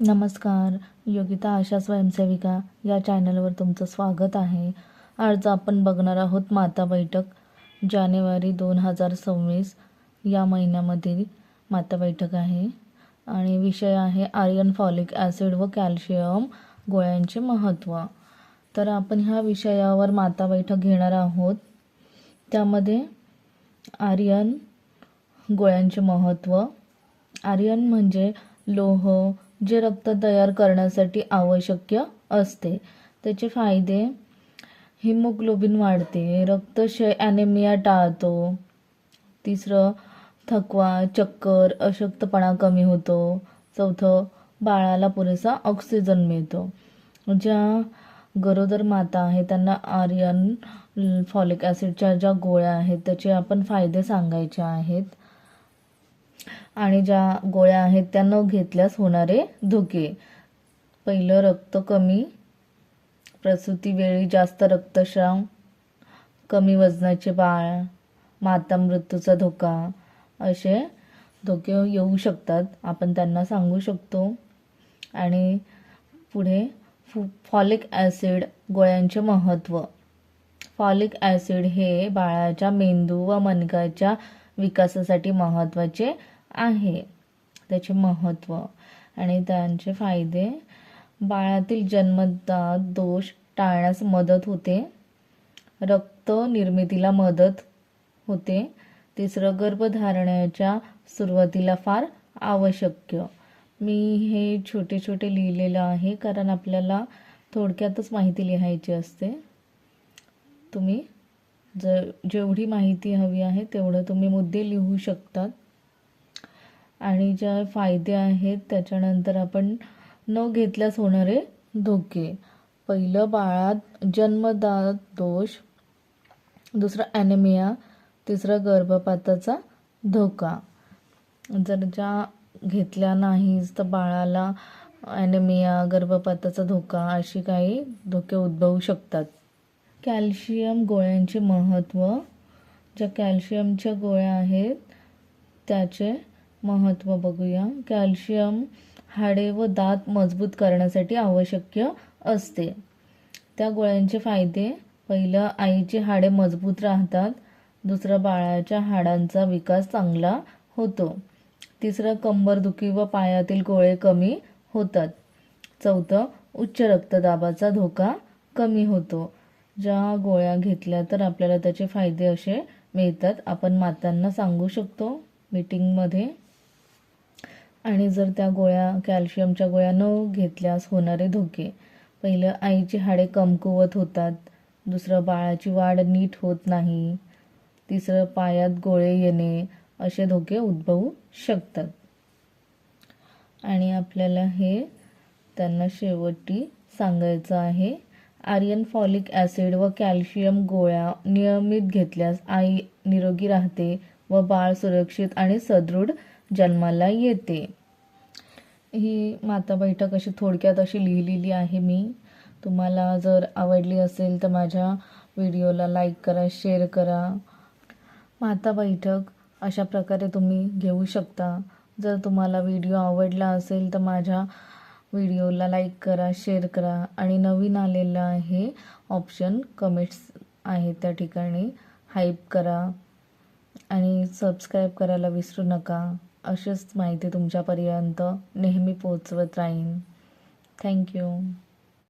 नमस्कार योगिता आशा स्वयंसेविका या चॅनलवर तुमचं स्वागत आहे. आज आपण बघणार आहोत माता बैठक जानेवारी दोन हजार सव्वीस या महिन्यामधील माता बैठक आहे. आणि विषय आहे आर्यन फॉलिक ॲसिड व कॅल्शियम गोळ्यांचे महत्त्व. तर आपण ह्या विषयावर माता बैठक घेणार आहोत. त्यामध्ये आर्यन गोळ्यांचे महत्त्व. आर्यन म्हणजे लोह जे रक्त तयार करण्यासाठी आवश्यक असते. त्याचे फायदे हिमोग्लोबिन वाढते रक्तक्षय ॲनेमिया टाळतो. तिसरं थकवा चक्कर अशक्तपणा कमी होतो. चौथं बाळाला पुरेसा ऑक्सिजन मिळतो. ज्या गरोदर माता आहे त्यांना आर्यन फॉलिक ॲसिडच्या ज्या गोळ्या आहेत त्याचे आपण फायदे सांगायचे आहेत. आणि ज्या गोळ्या आहेत त्या न घेतल्यास होणारे धोके. पहिलं रक्त कमी प्रसूतीवेळी जास्त रक्तस्राव कमी वजनाचे बाळ माता मृत्यूचा धोका असे धोके येऊ शकतात. आपण त्यांना सांगू शकतो. आणि पुढे फु फॉलिक ॲसिड गोळ्यांचे महत्त्व फॉलिक ॲसिड हे बाळाच्या मेंदू व मनकाच्या विकासासाठी महत्त्वाचे आहे. त्याचे महत्त्व आणि त्यांचे फायदे. बाळातील जन्मदात दोष टाळण्यास मदत होते. रक्त निर्मितीला मदत होते. तिसरं गर्भधारणाच्या सुरुवातीला फार आवश्यक. मी हे छोटे छोटे लिहिलेलं आहे कारण आपल्याला थोडक्यातच माहिती लिहायची असते. तुम्ही? जर जेवढी माहिती हवी आहे तेवढं तुम्ही मुद्दे लिहू शकतात. आणि ज्या फायदे आहेत त्याच्यानंतर आपण न घेतल्यास होणारे धोके. पहिलं बाळात जन्मदात दोष दुसरं ॲनेमिया तिसरं गर्भपाताचा धोका. जर ज्या घेतल्या नाहीच तर बाळाला ॲनेमिया गर्भपाताचा धोका अशी काही धोके उद्भवू शकतात. कॅल्शियम गोळ्यांचे महत्त्व ज्या कॅल्शियमच्या गोळ्या आहेत त्याचे महत्त्व बघूया. कॅल्शियम हाडे व दात मजबूत करण्यासाठी आवश्यक असते. त्या गोळ्यांचे फायदे पहिलं आईची हाडे मजबूत राहतात. दुसरं बाळाच्या हाडांचा विकास चांगला होतो. तिसरं कंबरदुखी व पायातील गोळे कमी होतात. चौथं उच्च रक्तदाबाचा धोका कमी होतो. ज्या गोळ्या घेतल्या तर आपल्याला त्याचे फायदे असे मिळतात. आपण मातांना सांगू शकतो मीटिंगमध्ये. आणि जर त्या गोळ्या कॅल्शियमच्या गोळ्या न घेतल्यास होणारे धोके. पहिलं आईची हाडे कमकुवत होतात. दुसरं बाळाची वाढ नीट होत नाही. तिसरं पायात गोळे येणे असे धोके उद्भवू शकतात. आणि आपल्याला हे त्यांना शेवटी सांगायचं आहे. आर्यन फॉलिक ॲसिड व कॅल्शियम गोळ्या नियमित घेतल्यास आई निरोगी राहते व बाळ सुरक्षित आणि सदृढ जन्माला येते. ही माता बैठक अशी थोडक्यात अशी लिहिलेली आहे मी. तुम्हाला जर आवडली असेल तर माझ्या व्हिडिओला लाईक करा शेअर करा. माता बैठक अशा प्रकारे तुम्ही घेऊ शकता. जर तुम्हाला व्हिडिओ आवडला असेल तर माझ्या व्हिडिओला लाईक करा शेअर करा आणि नवीन आलेलं आहे ऑप्शन कमेंट्स आहे त्या ठिकाणी. हाईप करा आणि सबस्क्राईब करायला विसरू नका. अशीच माहिती तुमच्यापर्यंत नेहमी पोचवत राहीन. थँक्यू.